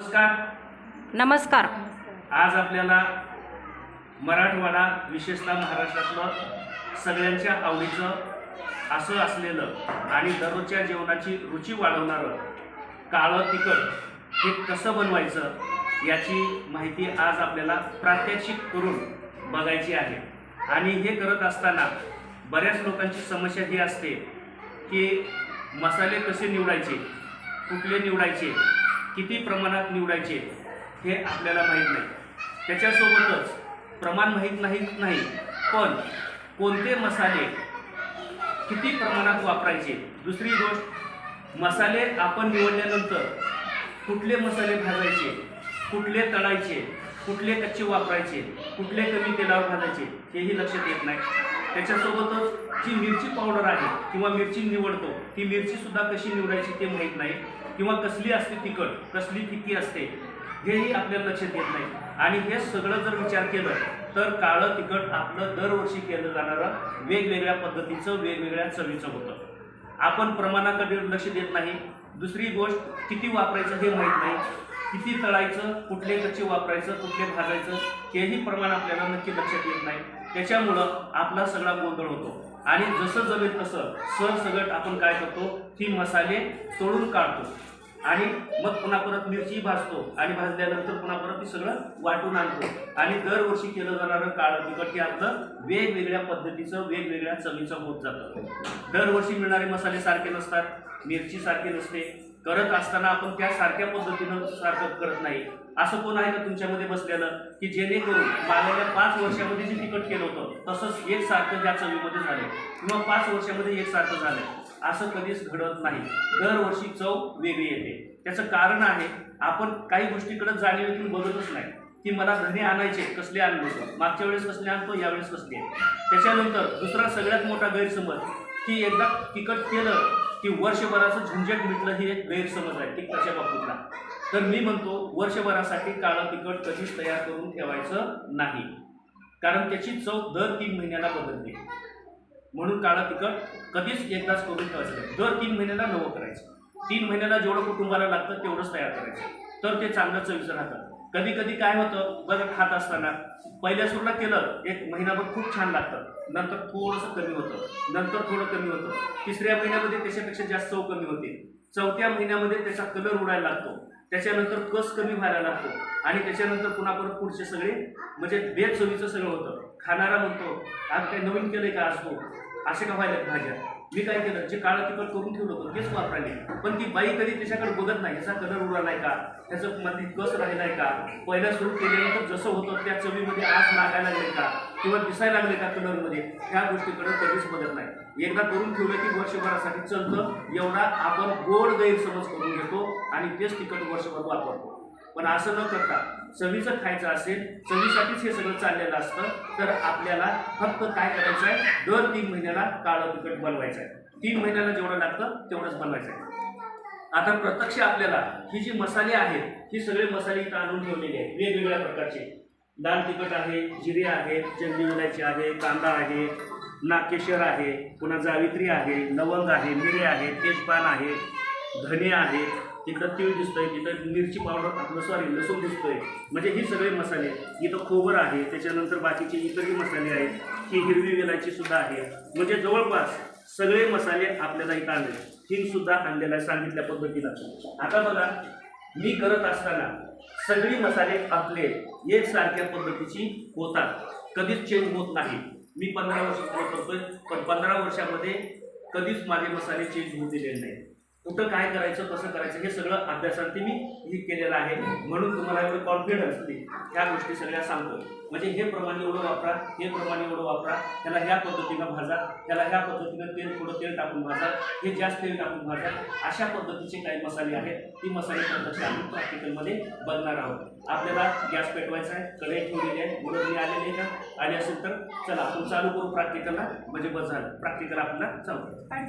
नमस्कार. नमस्कार. आज आपल्याला मराठवाडा विशेषतः महाराष्ट्रातलं सगळ्यांच्या आवडीचं असं असलेलं आणि दररोजच्या जेवणाची रुची वाढवणारं काळं तिखट हे कसं बनवायचं याची माहिती आज आपल्याला प्रात्यक्षिक करून बघायची आहे. आणि हे करत असताना बऱ्याच लोकांची समस्या ही असते की मसाले कसे निवडायचे कुठले निवडायचे किती प्रमाणात निवडायचे हे आपल्याला माहीत नाही. त्याच्यासोबतच प्रमाण माहीत नाही नाही पण कोणते मसाले किती प्रमाणात वापरायचे? दुसरी गोष्ट मसाले आपण निवडल्यानंतर कुठले मसाले भाजायचे? कुठले तळायचे? कुठले कच्चे वापरायचे? कुठले कमी तेलावर भाजायचे? हेही लक्षात येत नाही. त्याच्यासोबतच जी मिरची पावडर आहे किंवा मिरची निवडतो ती मिरची सुद्धा कशी निवडायची ते माहीत नाही. किंवा कसली असते तिखट कसली फिक्की असते हेही आपल्याला लक्षात येत नाही. आणि हे सगळं जर विचार केलं तर काळं तिखट आपलं दरवर्षी केलं जाणारं वेगवेगळ्या पद्धतीचं वेगवेगळ्या चवीचं होतं. आपण प्रमाणाकडे लक्ष देत नाही. दुसरी गोष्ट किती वापरायचं हे माहीत नाही. किती तळायचं कुठले कच्चे वापरायचं कुठले भाजायचं हेही प्रमाण आपल्याला नक्की लक्षात येत नाही. त्याच्यामुळं आपला सगळा गोंधळ होतो. आणि जसं जमेल तसं सरसगट आपण काय करतो ती मसाले तळून काढतो. आणि मग पुन्हा परत मिरची भाजतो आणि भाजल्यानंतर पुन्हा परत ती सगळं वाटून आणतो. आणि दरवर्षी केलं जाणारं काळं तिखट हे आपलं वेगवेगळ्या पद्धतीचं वेगवेगळ्या चवीचं होत जातं. दरवर्षी मिळणारे मसाले सारखे नसतात मिरची सारखी नसते करत असताना आपण त्या सारख्या पद्धतीनं सारखं करत नाही. असं कोण आहे का तुमच्यामध्ये बसलेलं? की जेणेकरून मागल्या पाच वर्षामध्ये जे तिखट केलं होतं तसंच एक सारखं त्या चवीमध्ये झालं किंवा पाच वर्षामध्ये एक सारखं झालं असं कधीच घडत नाही. दरवर्षी चव वेगळी येते. त्याचं कारण आहे आपण काही गोष्टीकडे जाणीवेतून बघतच नाही. की मला धने आणायचे कसले आणले होते? मागच्या वेळेस कसले आणतो यावेळेस कसले? त्याच्यानंतर दुसरा सगळ्यात मोठा गैरसमज की एकदा तिखट केलं की वर्षभराचं झंझट मिटलं ही एक गैरसमज आहे तिखटाच्या बाबतीतला. तर मी म्हणतो वर्षभरासाठी काळं तिखट कधीच तयार करून ठेवायचं नाही. कारण त्याची चव दर तीन महिन्याला बदलते. म्हणून काळं तिखट कधीच एकदाच करून ठेवायचं नाही. दर तीन महिन्याला नवं करायचं. तीन महिन्याला जेवढं कुटुंबाला लागतं तेवढंच तयार करायचं. तर ते चांगलं चवीचं राहतं. कधी कधी काय होतं बघा खात असताना पहिल्या सुरुला केलं एक महिनाभर खूप छान लागतं. नंतर थोडंसं कमी होतं. नंतर थोडं कमी होतं. तिसऱ्या महिन्यामध्ये त्याच्यापेक्षा जास्त चव कमी होते. चौथ्या महिन्यामध्ये त्याचा कलर उडायला लागतो. त्याच्यानंतर कस कमी व्हायला लागतो? आणि त्याच्यानंतर पुन्हा परत पुढचे सगळे म्हणजे बेचवीचं सगळं होतं. खाणारा म्हणतो आज काही नवीन केलं का असतो असे का व्हायला भाज्या. मी काय केलं जे काळं तिकड करून ठेवलं होतं तेच वापरायला. पण ती बाई कधी त्याच्याकडे बघत नाही याचा कलर उडालाय का त्याचं मध्ये कस राहिलाय का पहिला सुरू केल्यानंतर जसं होतं त्या चवीमध्ये आज लागायला लागले का किंवा दिसायला लागले का कलरमध्ये ह्या गोष्टीकडे कधीच बघत नाही. एकदा करून ठेवलं की वर्षभरासाठी चलतं एवढा आपण गोड गैरसमज करून घेतो आणि तेच तिकट वर्षभर वापरतो. पण असं न करता चवीचं खायचं असेल चवीसाठीच हे सगळं चाललेलं असतं तर आपल्याला फक्त काय करायचं आहे? दर तीन महिन्याला काळं तिखट बनवायचं आहे. तीन महिन्याला जेवढं लागतं तेवढंच बनवायचं आहे. आता प्रत्यक्ष आपल्याला ही जी मसाले आहेत ही सगळे मसाले इथं आणून ठेवलेले आहेत वेगवेगळ्या प्रकारचे. दाल तिखट आहे जिरे आहे चंदी विलायची आहे कांदा आहे नाकेशर आहे पुन्हा जावित्री आहे लवंग आहे मिरे आहे तेजपान आहे धने आहे तिकडं तीळ दिसतंय तिथं मिरची पावडर आपलं सॉरी लसूण दिसतोय. म्हणजे हे सगळे मसाले. इथं खोबर आहे त्याच्यानंतर बाकीचे इतरही मसाले आहेत. ही हिरवी वेलाची सुद्धा आहे. म्हणजे जवळपास सगळे मसाले आपल्याला इथं आणले. हिंगसुद्धा आणलेला आहे सांगितल्या पद्धतीनं. आता बघा मी करत असताना सगळी मसाले आपले एकसारख्या पद्धतीची होतात. कधीच चेंज होत नाही. मी पंधरा वर्ष करतोय पण पंधरा वर्षामध्ये कधीच माझे मसाले चेंज होऊ दिलेले नाही कुठं काय करायचं कसं करायचं हे सगळं अभ्यासांती मी हे केलेलं आहे. म्हणून तुम्हाला एवढं कॉन्फिडन्स ह्या गोष्टी सगळ्या सांगतो म्हणजे हे प्रमाण एवढं वापरा हे प्रमाण एवढं वापरा. त्याला ह्या पद्धतीनं भाजा त्याला ह्या पद्धतीनं तेल थोडं तेल टाकून भाजा हे जास्त तेल टाकून भाजा. अशा पद्धतीचे काही मसाले आहेत. ती मसाले पद्धती आम्ही प्रॅक्टिकलमध्ये बघणार आहोत. आपल्याला गॅस पेटवायचा आहे कढई ठेवलेली आहे. मुलं मी आलेली आहे का? आली असेल तर चला आपण चालू करू प्रॅक्टिकलला म्हणजे बस झालं. प्रॅक्टिकल आपल्याला चालू